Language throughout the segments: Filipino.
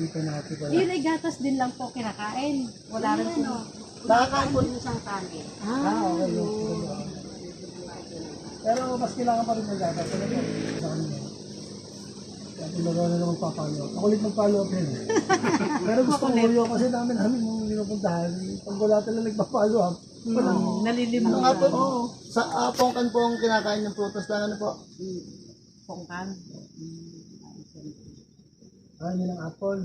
Dito natin wala. Yun ay gatas din lang po kinakain. Wala rin po. Nakakain po isang kanin. Ah, okay. yun. Pero mas kailangan pa rin ng gatas. Ano? Sa kanya. Kaya talaga na naman papalo. Ako ulit magpalo up yun. Pero gusto ko yun kasi namin namin nung pinupuntahan. Pag wala talaga nagpapalo up, walang Nalilimot. Ano nga po? Sa uh, pongkan po ang kinakain ng prutas lang ano po? Pongkan. Ah, yun ang apple.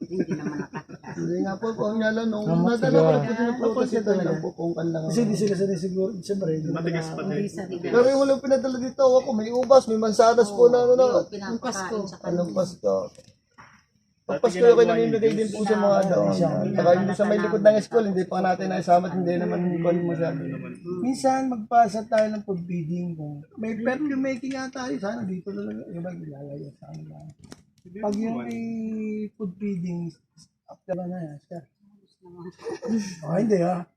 Hindi naman nakakita. Hindi nga po po ang yalo nung nadala ko din ng prutas ito lang po pongkan lang. Kasi hindi sila sanay siguro. Siyempre, hindi Matigas pa din. Sa. Pero yung walang pinadala dito ako, may ubas, may mansanas po na ano na. Yung sa kanila. Anong Pasko? Pag Pasko yung namimigay din po sa mga doon. Saka yung sa may likod ng school, hindi pa natin naisama at hindi naman kon masyado. Minsan magpasa tayo ng food feeding kung may perfume making nga tayo sana dito na lang iba ilalayo sa kanila. Pag yung may food feeding after na yan siya. Oh, hindi ah.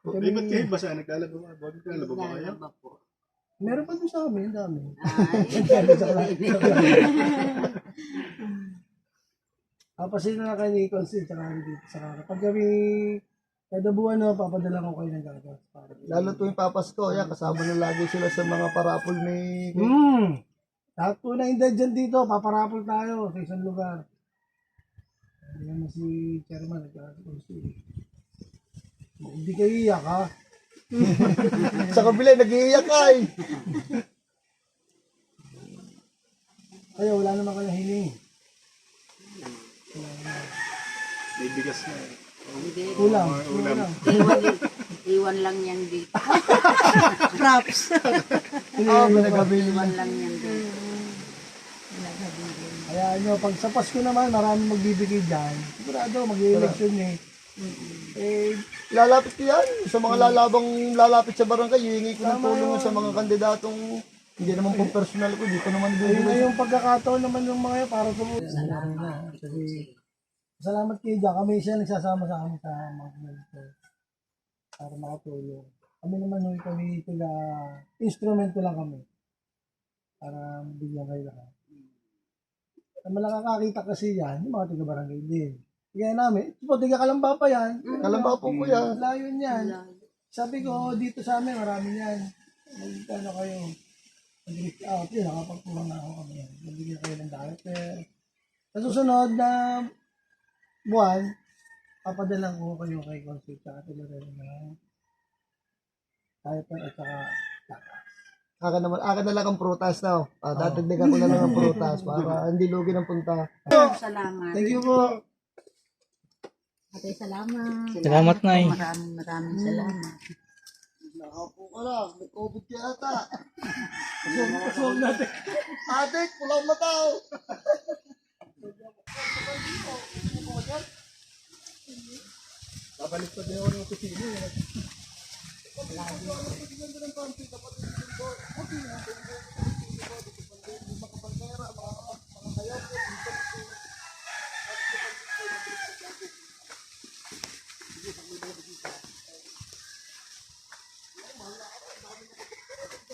Eh, ba't kayo basa? Naglalaba ba? Bakit naglalaba ba kayo? Lalaba po. Meron pa doon sa amin, dami. Ay, Papasin na kayo ni Constance kami dito sa kami. Pag kami kada buwan no, papadala ko kayo ng gagas. Lalo tuwing papasko, yan, kasama na lagi sila sa mga parapol may... Hmm. Lahat po na hindi dyan dito, paparapol tayo sa isang lugar. Ayan na si Chairman, nagkakasin Hindi kayo iyak ha. Sa kabila, nag-iiyak ay. Kaya wala naman kayong hiling. May bigas na. eh. ulam. Kulang. Iwan, iwan lang yan dito. Props. Oo, pinagabili Iwan lang yan dito. Kaya nyo, pag sa Pasko naman, maraming magbibigay dyan. Sigurado, mag-election eh. Eh, Lalapit ko yan. Sa mga lalabang lalapit sa barangay, hihingi ko ng tulong sa mga kandidatong hindi naman po personal ko, di ko naman Ayun na bibigay. yung pagkakataon naman ng mga yun para tumulong. Salamat na. Kasi, salamat kayo dyan. Kami siya nagsasama sa amin sa mga ganito. Para makatulong. Kami naman nung kami taga instrumento lang kami. Para bigyan kayo lahat. Ang malakakakita kasi yan, yung mga taga barangay din. Kaya namin, ito po, taga Kalamba pa yan. Kalamba po ko yan. Layo niyan. Sabi ko, dito sa amin, marami yan. Mag, ano kayo, mag-reach out. Yun, nakapagpulong na ako kami yan. Nabigyan kayo ng diaper. Sa susunod na buwan, papadalang ko kayo kay Consul sa Atelorel na diaper at saka. Akin naman, akin na lang ang prutas na. Ah, dadagdagan ko na lang ang prutas para hindi lugi ng punta. Salamat. Thank you po. Ate, salamat. Salamat, Nay. Maraming maraming salamat. Nakapo ka lang, may COVID ka ata. Asong natin. Ate, pulang mata. oh. Babalik pa din ako ng kusino. Pag-ibig ng country, dapat ito yung board. Pag-ibig